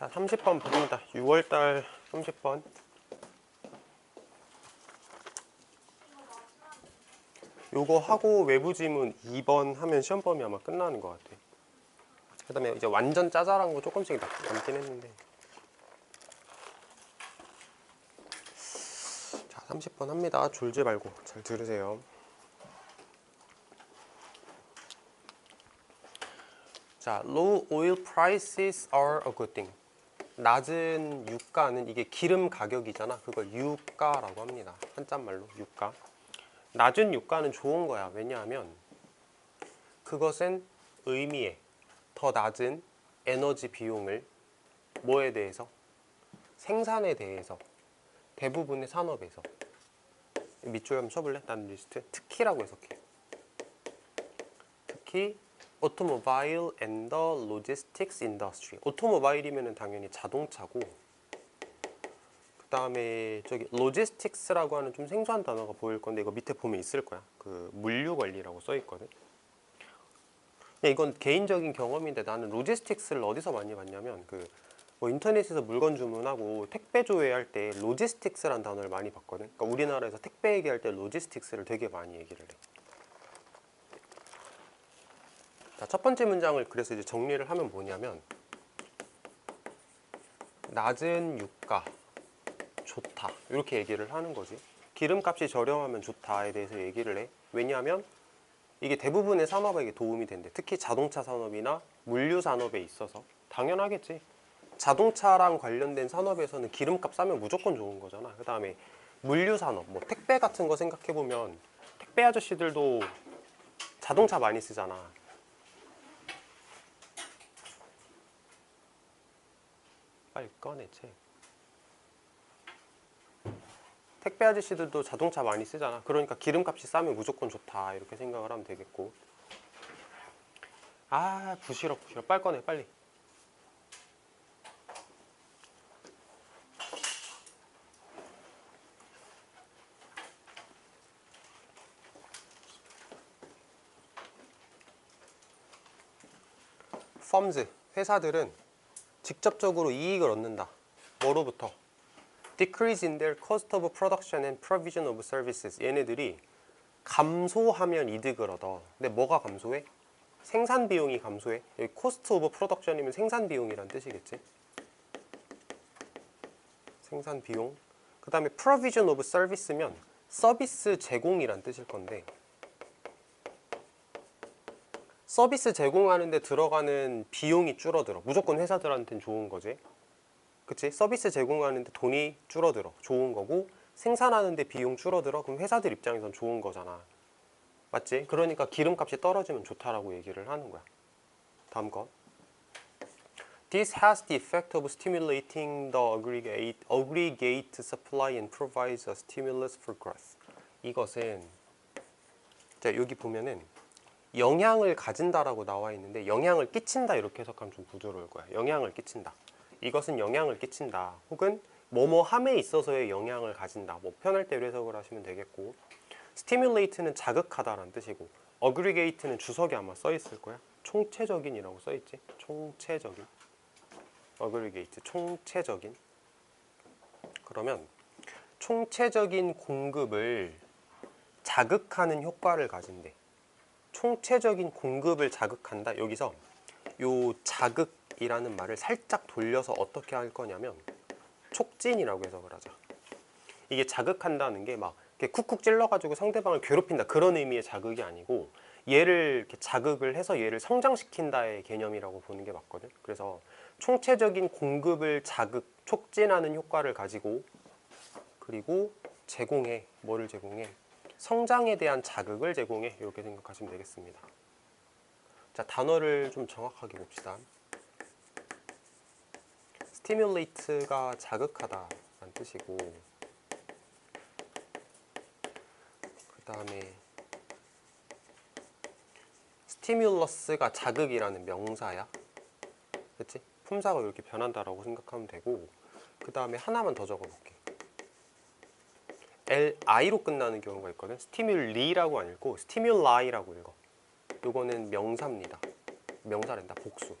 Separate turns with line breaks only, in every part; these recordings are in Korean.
자, 30번 봅니다. 6월달 30번. 요거 하고 외부 지문 2번 하면 시험 범위 아마 끝나는 것 같아. 그 다음에 이제 완전 짜잘한 거 조금씩 남- 남긴 했는데. 자, 30번 합니다. 졸지 말고 잘 들으세요. 자, low oil prices are a good thing. 낮은 유가는 이게 기름 가격이잖아. 그걸 유가라고 합니다. 한자말로 유가. 낮은 유가는 좋은 거야. 왜냐하면 그것은 의미에 더 낮은 에너지 비용을 뭐에 대해서 생산에 대해서 대부분의 산업에서 밑줄 한번 쳐볼래? 난 리스트 특히라고 해석해. 특히 오토모바일 앤더 로지스틱스 인더스트리. 오토모바일이면은 당연히 자동차고 그 다음에 저기 로지스틱스라고 하는 좀 생소한 단어가 보일 건데 이거 밑에 보면 있을 거야. 그 물류 관리라고 써 있거든. 이건 개인적인 경험인데 나는 로지스틱스를 어디서 많이 봤냐면 그 뭐 인터넷에서 물건 주문하고 택배 조회할 때 로지스틱스란 단어를 많이 봤거든. 그러니까 우리나라에서 택배 얘기할 때 로지스틱스를 되게 많이 얘기를 해. 자, 첫 번째 문장을 그래서 이제 정리를 하면 뭐냐면 낮은 유가 좋다 이렇게 얘기를 하는 거지. 기름값이 저렴하면 좋다에 대해서 얘기를 해. 왜냐하면 이게 대부분의 산업에게 도움이 된대. 특히 자동차 산업이나 물류 산업에 있어서 당연하겠지. 자동차랑 관련된 산업에서는 기름값 싸면 무조건 좋은 거잖아. 그 다음에 물류 산업, 뭐 택배 같은 거 생각해 보면 택배 아저씨들도 자동차 많이 쓰잖아. 빨리 꺼내 책. 택배 아저씨들도 자동차 많이 쓰잖아. 그러니까 기름값이 싸면 무조건 좋다 이렇게 생각을 하면 되겠고. 아 부시러 부시러 빨리 꺼내 빨리. 펌즈 회사들은 직접적으로 이익을 얻는다. 뭐로부터? Decrease in their cost of production and provision of services. 얘네들이 감소하면 이득을 얻어. 근데 뭐가 감소해? 생산 비용이 감소해. 여기 cost of production이면 생산 비용이란 뜻이겠지. 생산 비용. 그 다음에 provision of service면 서비스 제공이란 뜻일 건데 서비스 제공하는데 들어가는 비용이 줄어들어. 무조건 회사들한테는 좋은 거지. 그치? 서비스 제공하는데 돈이 줄어들어. 좋은 거고 생산하는데 비용 줄어들어. 그럼 회사들 입장에선 좋은 거잖아. 맞지? 그러니까 기름값이 떨어지면 좋다라고 얘기를 하는 거야. 다음 거. This has the effect of stimulating the aggregate, aggregate supply and provides a stimulus for growth. 이것은 자 여기 보면은 영향을 가진다라고 나와 있는데 영향을 끼친다 이렇게 해석하면 좀 부드러울 거야. 영향을 끼친다. 이것은 영향을 끼친다. 혹은 뭐뭐 함에 있어서의 영향을 가진다. 뭐 편할 대로 해석을 하시면 되겠고 스티뮬레이트는 자극하다라는 뜻이고 어그리게이트는 주석에 아마 써 있을 거야. 총체적인이라고 써 있지. 총체적인. 어그리게이트 총체적인. 그러면 총체적인 공급을 자극하는 효과를 가진대. 총체적인 공급을 자극한다. 여기서 요 자극이라는 말을 살짝 돌려서 어떻게 할 거냐면 촉진이라고 해석을 하자. 이게 자극한다는 게막 쿡쿡 찔러가지고 상대방을 괴롭힌다 그런 의미의 자극이 아니고 얘를 이렇게 자극을 해서 얘를 성장시킨다의 개념이라고 보는 게 맞거든. 그래서 총체적인 공급을 자극, 촉진하는 효과를 가지고 그리고 제공해 뭐를 제공해 성장에 대한 자극을 제공해 이렇게 생각하시면 되겠습니다. 자 단어를 좀 정확하게 봅시다. 스티뮬레이트가 자극하다 라는 뜻이고 그 다음에 스티뮬러스가 자극이라는 명사야. 그치? 품사가 이렇게 변한다라고 생각하면 되고 그 다음에 하나만 더 적어볼게. L I로 끝나는 경우가 있거든. 스티뮬리라고 안 읽고 스티뮬라이라고 읽어. 요거는 명사입니다. 명사란다. 복수.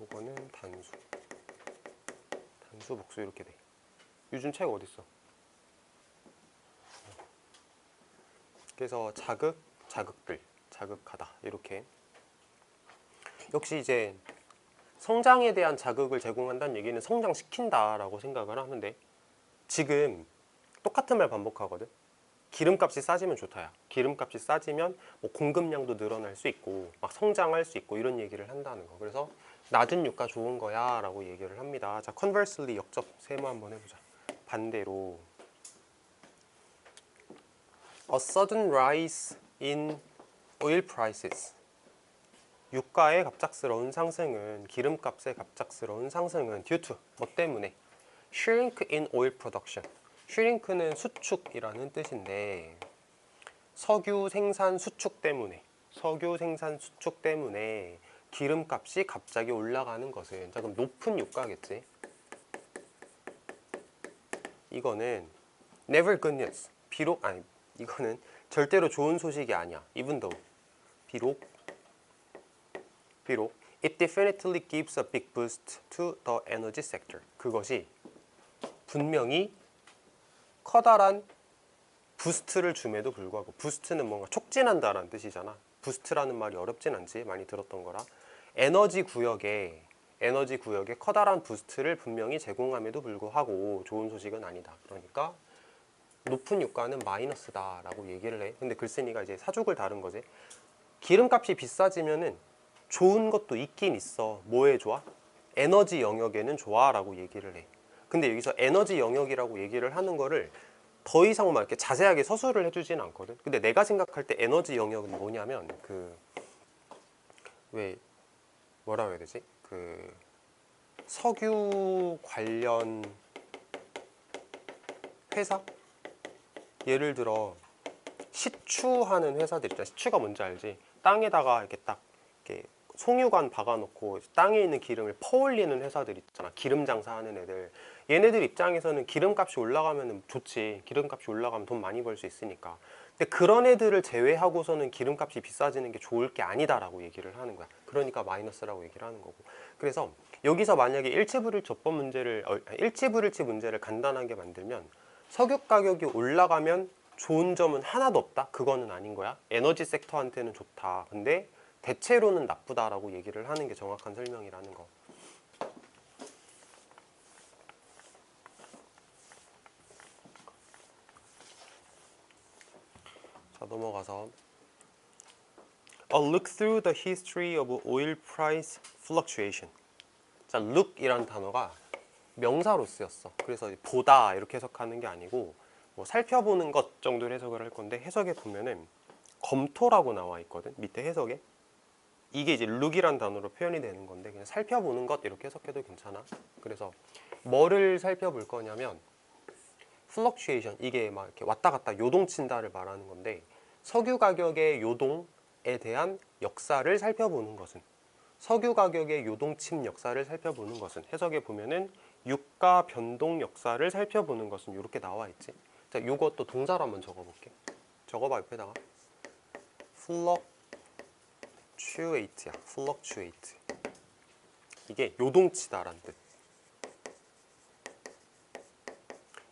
요거는 단수. 단수 복수 이렇게 돼. 유준 책 어디 있어? 그래서 자극, 자극들, 자극하다 이렇게. 역시 이제 성장에 대한 자극을 제공한다는 얘기는 성장시킨다 라고 생각을 하는데 지금 똑같은 말 반복하거든. 기름값이 싸지면 좋다야. 기름값이 싸지면 뭐 공급량도 늘어날 수 있고 막 성장할 수 있고 이런 얘기를 한다는 거. 그래서 낮은 유가 좋은 거야 라고 얘기를 합니다. 자, conversely 역접 세모 한번 해보자. 반대로 a sudden rise in oil prices. 유가의 갑작스러운 상승은 기름값의 갑작스러운 상승은 due to 뭐 때문에 shrink in oil production. Shrink는 수축이라는 뜻인데 석유 생산 수축 때문에 석유 생산 수축 때문에 기름값이 갑자기 올라가는 것은 자 그럼 높은 유가겠지. 이거는 never good news. 비록 아니 이거는 절대로 좋은 소식이 아니야. though 비록 비록 it definitely gives a big boost to the energy sector. 그것이 분명히 커다란 부스트를 줌에도 불구하고 부스트는 뭔가 촉진한다라는 뜻이잖아. 부스트라는 말이 어렵진 않지. 많이 들었던 거라. 에너지 구역에 에너지 구역에 커다란 부스트를 분명히 제공함에도 불구하고 좋은 소식은 아니다. 그러니까 높은 유가는 마이너스다 라고 얘기를 해. 근데 글쓴이가 이제 사족을 다른 거지. 기름값이 비싸지면은 좋은 것도 있긴 있어. 뭐에 좋아? 에너지 영역에는 좋아 라고 얘기를 해. 근데 여기서 에너지 영역이라고 얘기를 하는 거를 더 이상 막 이렇게 자세하게 서술을 해주진 않거든. 근데 내가 생각할 때 에너지 영역은 뭐냐면 그 왜 뭐라고 해야 되지? 그 석유 관련 회사 예를 들어 시추하는 회사들 있잖아. 시추가 뭔지 알지? 땅에다가 이렇게 딱 이렇게 송유관 박아놓고 땅에 있는 기름을 퍼올리는 회사들 있잖아. 기름 장사하는 애들. 얘네들 입장에서는 기름값이 올라가면 좋지. 기름값이 올라가면 돈 많이 벌 수 있으니까. 근데 그런 애들을 제외하고서는 기름값이 비싸지는 게 좋을 게 아니다라고 얘기를 하는 거야. 그러니까 마이너스라고 얘기를 하는 거고. 그래서 여기서 만약에 일치불일치 어법 문제를 어, 일치불일치 문제를 간단하게 만들면 석유 가격이 올라가면 좋은 점은 하나도 없다. 그거는 아닌 거야. 에너지 섹터한테는 좋다. 근데 대체로는 나쁘다라고 얘기를 하는 게 정확한 설명이라는 거. 자 넘어가서 A look through the history of oil price fluctuation. 자, look이라는 단어가 명사로 쓰였어. 그래서 보다 이렇게 해석하는 게 아니고 뭐 살펴보는 것 정도로 해석을 할 건데 해석에 보면은 검토라고 나와 있거든. 밑에 해석에 이게 이제 look이란 단어로 표현이 되는 건데 그냥 살펴보는 것 이렇게 해석해도 괜찮아. 그래서 뭐를 살펴볼 거냐면 fluctuation 이게 막 이렇게 왔다 갔다 요동친다를 말하는 건데 석유 가격의 요동에 대한 역사를 살펴보는 것은 석유 가격의 요동침 역사를 살펴보는 것은 해석에 보면은 유가 변동 역사를 살펴보는 것은 이렇게 나와 있지. 자, 요것도 동사로 한번 적어볼게. 적어봐 옆에다가 fluctuate야. fluctuate. 이게 요동치다라는 뜻.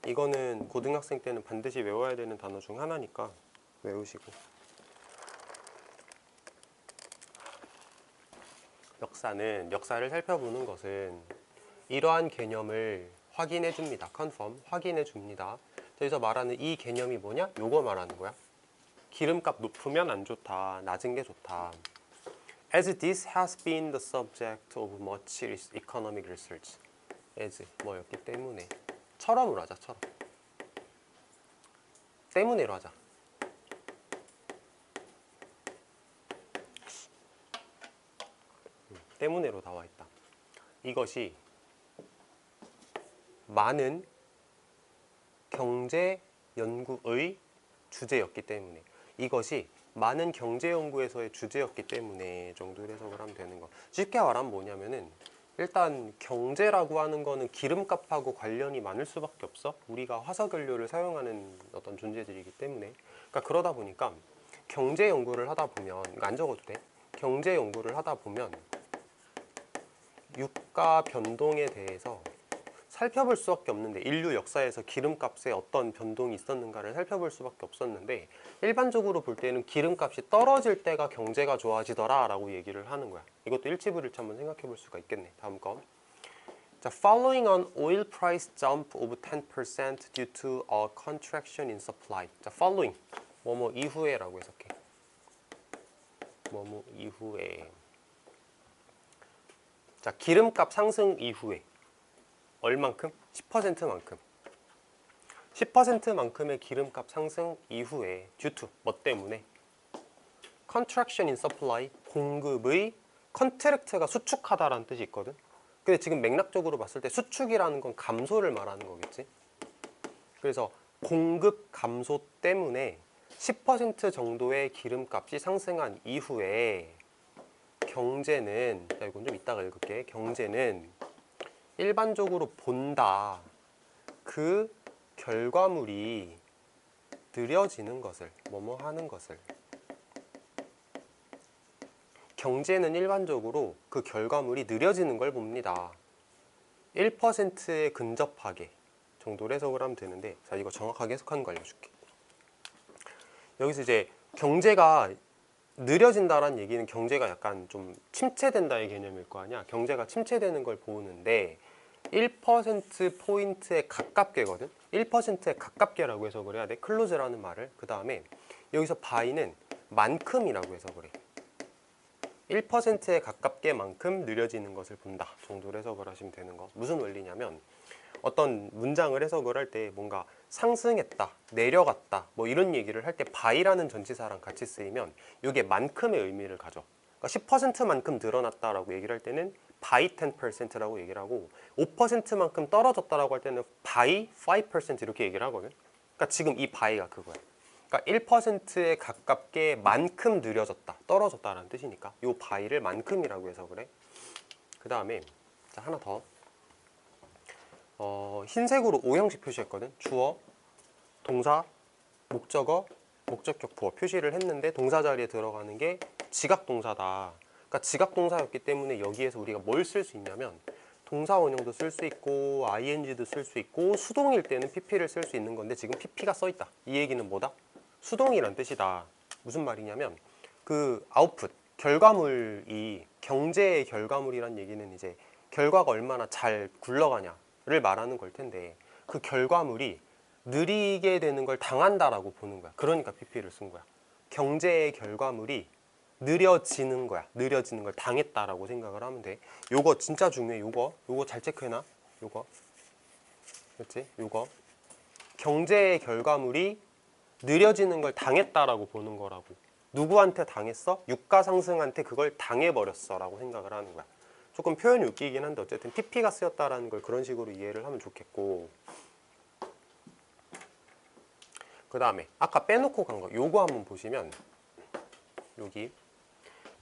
이거는 고등학생 때는 반드시 외워야 되는 단어 중 하나니까 외우시고 역사는 역사를 살펴보는 것은 이러한 개념을 확인해 줍니다. confirm 확인해 줍니다. 여기서 말하는 이 개념이 뭐냐? 요거 말하는 거야. 기름값 높으면 안 좋다. 낮은 게 좋다. As this has been the subject of much economic research. as 뭐였기 때문에 처럼으로 하자. 처럼. 때문에로 하자. 음, 때문에로 나와 있다. 이것이 많은 경제 연구의 주제였기 때문에 이것이 많은 경제 연구에서의 주제였기 때문에 정도로 해석을 하면 되는 거. 쉽게 말하면 뭐냐면은 일단 경제라고 하는 거는 기름값하고 관련이 많을 수밖에 없어. 우리가 화석연료를 사용하는 어떤 존재들이기 때문에. 그러니까 그러다 보니까 경제 연구를 하다 보면 안 적어도 돼. 경제 연구를 하다 보면 유가 변동에 대해서 살펴볼 수밖에 없는데 인류 역사에서 기름값에 어떤 변동이 있었는가를 살펴볼 수밖에 없었는데 일반적으로 볼 때는 기름값이 떨어질 때가 경제가 좋아지더라 라고 얘기를 하는 거야. 이것도 일치불일치 한번 생각해 볼 수가 있겠네. 다음 거. 자, following an oil price jump of 10% due to a contraction in supply. 자, following 뭐뭐 이후에 라고 해석해. 뭐뭐 이후에. 자, 기름값 상승 이후에 얼만큼? 10%만큼. 10%만큼의 기름값 상승 이후에 due to 뭐 때문에? contraction in supply 공급의 컨트랙트가 수축하다라는 뜻이 있거든. 근데 지금 맥락적으로 봤을 때 수축이라는 건 감소를 말하는 거겠지. 그래서 공급 감소 때문에 10% 정도의 기름값이 상승한 이후에 경제는 자 이건 좀 이따가 읽을게. 경제는 일반적으로 본다. 그 결과물이 느려지는 것을 뭐뭐 하는 것을 경제는 일반적으로 그 결과물이 느려지는 걸 봅니다. 1%에 근접하게 정도로 해석을 하면 되는데 자 이거 정확하게 해석하는 거 알려줄게. 여기서 이제 경제가 느려진다라는 얘기는 경제가 약간 좀 침체된다의 개념일 거 아니야. 경제가 침체되는 걸 보는데 1% 포인트에 가깝게거든. 1%에 가깝게라고 해석을 해야 돼. 클로즈라는 말을. 그 다음에 여기서 바이는 만큼이라고 해석을 해. 1%에 가깝게 만큼 느려지는 것을 본다 정도로 해석을 하시면 되는 거 무슨 원리냐면 어떤 문장을 해석을 할 때 뭔가 상승했다 내려갔다 뭐 이런 얘기를 할 때 바이라는 전치사랑 같이 쓰이면 이게 만큼의 의미를 가져 그러니까 10%만큼 늘어났다라고 얘기를 할 때는 by 10%라고 얘기를 하고 5%만큼 떨어졌다라고 할 때는 by 5% 이렇게 얘기를 하거든 그러니까 지금 이 바이가 그거야 그러니까 1%에 가깝게 만큼 느려졌다, 떨어졌다라는 뜻이니까 이 바이를 만큼이라고 해석을 해. 그 다음에 자 하나 더. 어, 흰색으로 오형식 표시했거든. 주어, 동사, 목적어, 목적격 부어 표시를 했는데 동사 자리에 들어가는 게 지각 동사다. 그러니까 지각 동사였기 때문에 여기에서 우리가 뭘 쓸 수 있냐면 동사 원형도 쓸 수 있고 ing도 쓸 수 있고 수동일 때는 pp를 쓸 수 있는 건데 지금 pp가 써 있다. 이 얘기는 뭐다? 수동이란 뜻이다. 무슨 말이냐면 그 아웃풋 결과물이 경제의 결과물이란 얘기는 이제 결과가 얼마나 잘 굴러가냐를 말하는 걸 텐데 그 결과물이 느리게 되는 걸 당한다라고 보는 거야. 그러니까 PP를 쓴 거야. 경제의 결과물이 느려지는 거야. 느려지는 걸 당했다라고 생각을 하면 돼. 요거 진짜 중요해. 요거 요거 잘 체크해놔. 요거 그렇지? 요거 경제의 결과물이 느려지는 걸 당했다라고 보는 거라고. 누구한테 당했어? 유가 상승한테 그걸 당해버렸어라고 생각을 하는 거야. 조금 표현이 웃기긴 한데 어쨌든 TP가 쓰였다라는 걸 그런 식으로 이해를 하면 좋겠고. 그 다음에 아까 빼놓고 간 거 요거 한번 보시면 여기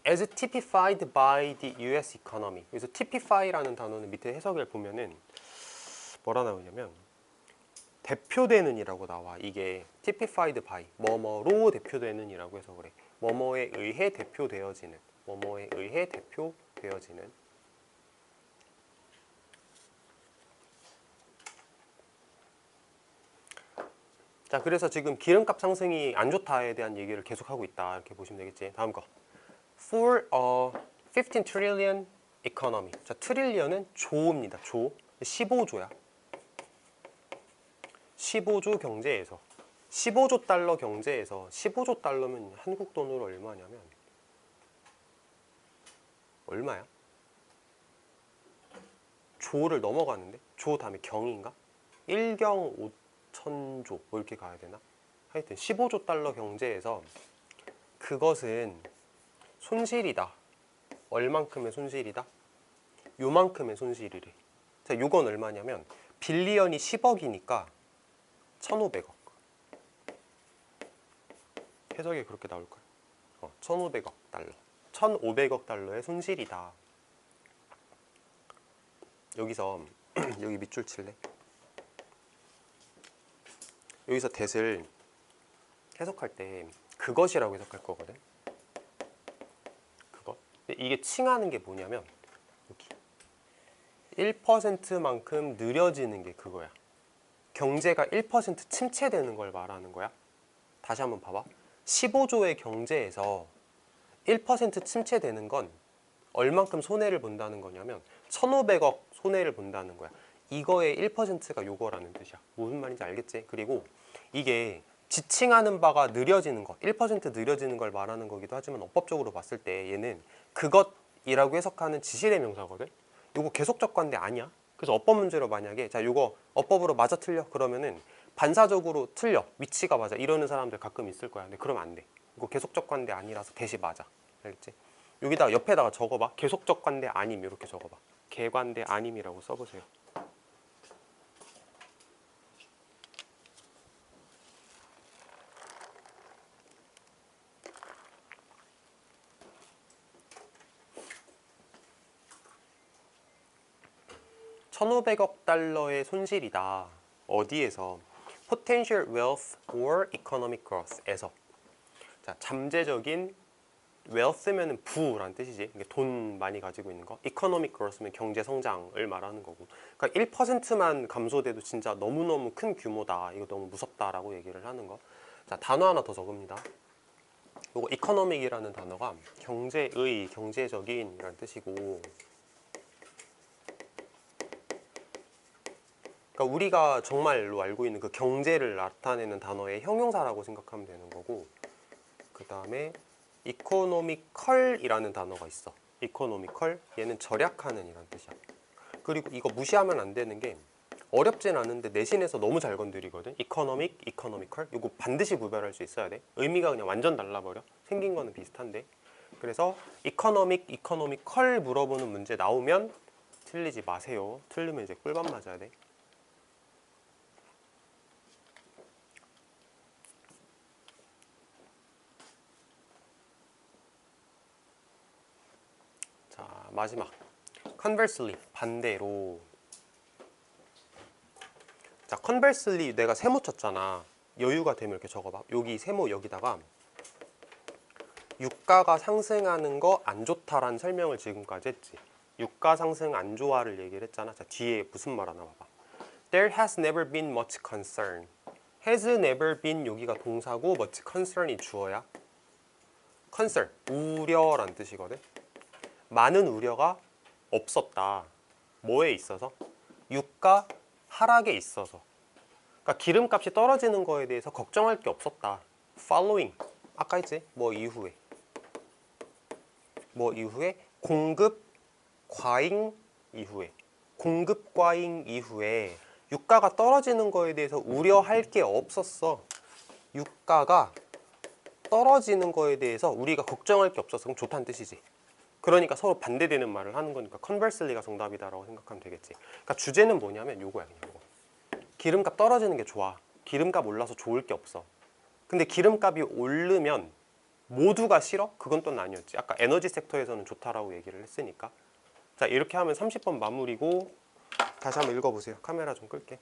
as typified by the US economy. 그래서 typify라는 단어는 밑에 해석을 보면은 뭐라 나오냐면 대표되는이라고 나와. 이게 typified by 뭐뭐로 대표되는이라고 해서 그래. 뭐뭐에 의해 대표되어지는 뭐뭐에 의해 대표되어지는. 자 그래서 지금 기름값 상승이 안 좋다에 대한 얘기를 계속하고 있다. 이렇게 보시면 되겠지. 다음 거 for a 15 trillion economy 자 트릴리언은 조입니다 조 15조야 15조 경제에서 15조 달러 경제에서 15조 달러면 한국 돈으로 얼마냐면 얼마야? 조를 넘어가는데 조 다음에 경인가? 1경 5천조 뭐 이렇게 가야 되나? 하여튼 15조 달러 경제에서 그것은 손실이다. 얼만큼의 손실이다? 요만큼의 손실이래. 자, 요건 얼마냐면 빌리언이 10억이니까 1,500억. 해석이 그렇게 나올 거야. 어, 1,500억 달러. 1,500억 달러의 손실이다. 여기서 여기 밑줄 칠래? 여기서 that을 해석할 때 그것이라고 해석할 거거든. 이게 칭하는 게 뭐냐면 여기 1%만큼 느려지는 게 그거야. 경제가 1% 침체되는 걸 말하는 거야. 다시 한번 봐봐. 15조의 경제에서 1% 침체되는 건 얼만큼 손해를 본다는 거냐면 1,500억 손해를 본다는 거야. 이거의 1%가 요거라는 뜻이야. 무슨 말인지 알겠지? 그리고 이게 지칭하는 바가 느려지는 것, 1% 느려지는 걸 말하는 거기도 하지만 어법적으로 봤을 때 얘는 그것이라고 해석하는 지실의 명사거든. 요거 계속적 관대 아니야. 그래서 어법 문제로 만약에 자 요거 어법으로 맞아 틀려 그러면은 반사적으로 틀려 위치가 맞아 이러는 사람들 가끔 있을 거야. 근데 그러면 안 돼. 이거 계속적 관대 아니라서 대시 맞아. 알겠지? 여기다가 옆에다가 적어봐. 계속적 관대 아님 이렇게 적어봐. 개관대 아님이라고 써보세요. (1500억) 달러의 손실이다. 어디에서? Potential wealth or economic growth에서. 자 잠재적인 wealth면은 부란 뜻이지. 돈 많이 가지고 있는 거. Economic growth면 경제 성장을 말하는 거고. 그러니까 1%만 감소돼도 진짜 너무너무 큰 규모다. 이거 너무 무섭다라고 얘기를 하는 거자 단어 하나 더 적읍니다. 요거 economic이라는 단어가 경제의 경제적인 이라는 뜻이고 그러니까 우리가 정말로 알고 있는 그 경제를 나타내는 단어의 형용사라고 생각하면 되는 거고 그 다음에 이코노미컬이라는 단어가 있어. 이코노미컬 얘는 절약하는 이란 뜻이야. 그리고 이거 무시하면 안 되는 게 어렵진 않은데 내신에서 너무 잘 건드리거든. 이코노믹, 이코노미컬 이거 반드시 구별할 수 있어야 돼. 의미가 그냥 완전 달라버려. 생긴 거는 비슷한데. 그래서 이코노믹, 이코노미컬 물어보는 문제 나오면 틀리지 마세요. 틀리면 이제 꿀밤 맞아야 돼. 자 마지막. Conversely 반대로. 자 conversely 내가 세모 쳤잖아. 여유가 되면 이렇게 적어봐. 여기 세모 여기다가 유가가 상승하는 거 안 좋다라는 설명을 지금까지 했지. 유가 상승 안 좋아를 얘기를 했잖아. 자 뒤에 무슨 말 하나 봐봐. There has never been much concern. Has never been 여기가 동사고 much concern이 주어야? concern 우려란 뜻이거든 많은 우려가 없었다. 뭐에 있어서? 유가 하락에 있어서. 그러니까 기름값이 떨어지는 거에 대해서 걱정할 게 없었다. following 아까 했지? 뭐 이후에 뭐 이후에 공급 과잉 이후에 공급 과잉 이후에 유가가 떨어지는 거에 대해서 우려할 게 없었어. 유가가 떨어지는 거에 대해서 우리가 걱정할 게 없었어. 그럼 좋다는 뜻이지. 그러니까 서로 반대되는 말을 하는 거니까 컨버슬리가 정답이다라고 생각하면 되겠지. 그러니까 주제는 뭐냐면 요거야 그냥 요거. 기름값 떨어지는 게 좋아. 기름값 올라서 좋을 게 없어. 근데 기름값이 오르면 모두가 싫어? 그건 또 아니었지. 아까 에너지 섹터에서는 좋다라고 얘기를 했으니까. 자 이렇게 하면 30번 마무리고 다시 한번 읽어보세요. 카메라 좀 끌게.